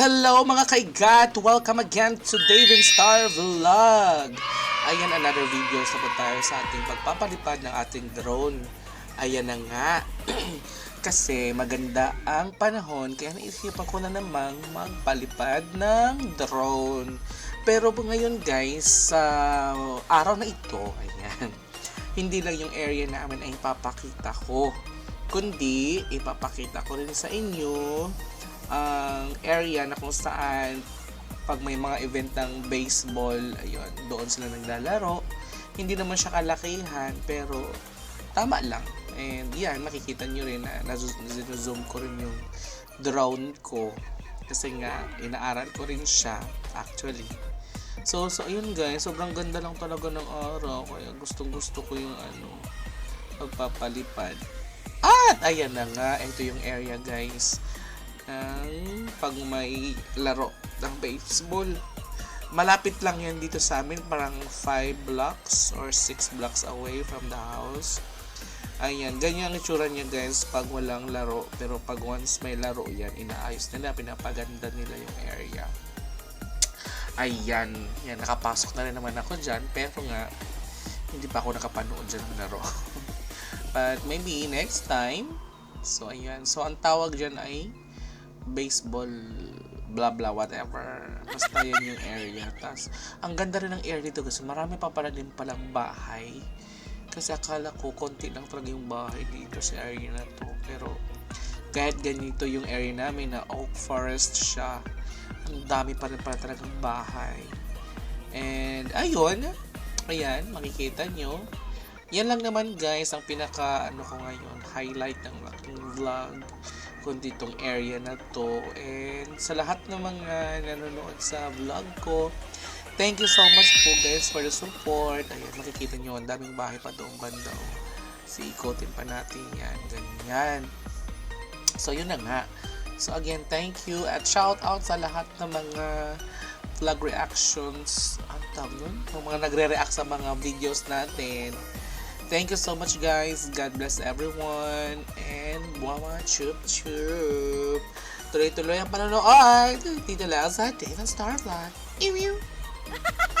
Hello mga kaigat! Welcome again to Dave and Star Vlog! Ayan, another video sa tayo sa ating pagpapalipad ng ating drone. Ayan na nga. Kasi maganda ang panahon kaya naisipan ko na namang magpalipad ng drone. Pero ngayon guys, sa araw na ito, ayan, hindi lang yung area namin ay ipapakita ko. Kundi, ipapakita ko rin sa inyo area na kung saan pag may mga event ng baseball, ayun, doon sila naglalaro. Hindi naman siya kalakihan, pero tama lang. And yan, makikita nyo rin na nazo-zoom ko rin yung drone ko. Kasi nga, inaaral ko rin siya, actually. So, so ayun guys, sobrang ganda lang talaga ng araw. Kaya gustong gusto ko yung ano, pagpapalipad. At, ayan na nga, ito yung area guys ng pag may laro ng baseball. Malapit lang yan dito sa amin, parang 5 blocks or 6 blocks away from the house. Ayan, ganyan ang itsura niya guys pag walang laro. Pero pag once may laro yan, inaayos nila, pinapaganda nila yung area. Ayan, yan, nakapasok na rin naman ako dyan. Pero nga, hindi pa ako nakapanood dyan ng laro. But maybe next time. So, ayan. So, ang tawag dyan ay baseball blah blah whatever. Basta yan yung area. Tas ang ganda rin ng area dito kasi marami pa pala din palang bahay. Kasi akala ko konti lang talaga yung bahay dito sa area na to. Pero kahit ganito yung area namin na oak forest siya ang dami pa rin pala talagang bahay. And ayun. Ayan makikita nyo. Yan lang naman guys ang pinaka ano ko ngayon highlight ng aking vlog kundi itong area na to. And sa lahat ng mga nanonood sa vlog ko thank you so much po guys for the support. Ayan makikita nyo ang daming bahay pa doong banda oh. so ikotin pa natin yan ganyan. So yun na nga. So again thank you. At shout out sa lahat ng mga vlog reactions. Ang tawag nun? Yung mga nagre-react sa mga videos natin Thank you so much guys. God bless everyone. And wawa chup chup. Tuloy-tuloy ang panonood. Dito lang sa Dave and Star Vlog. Ew.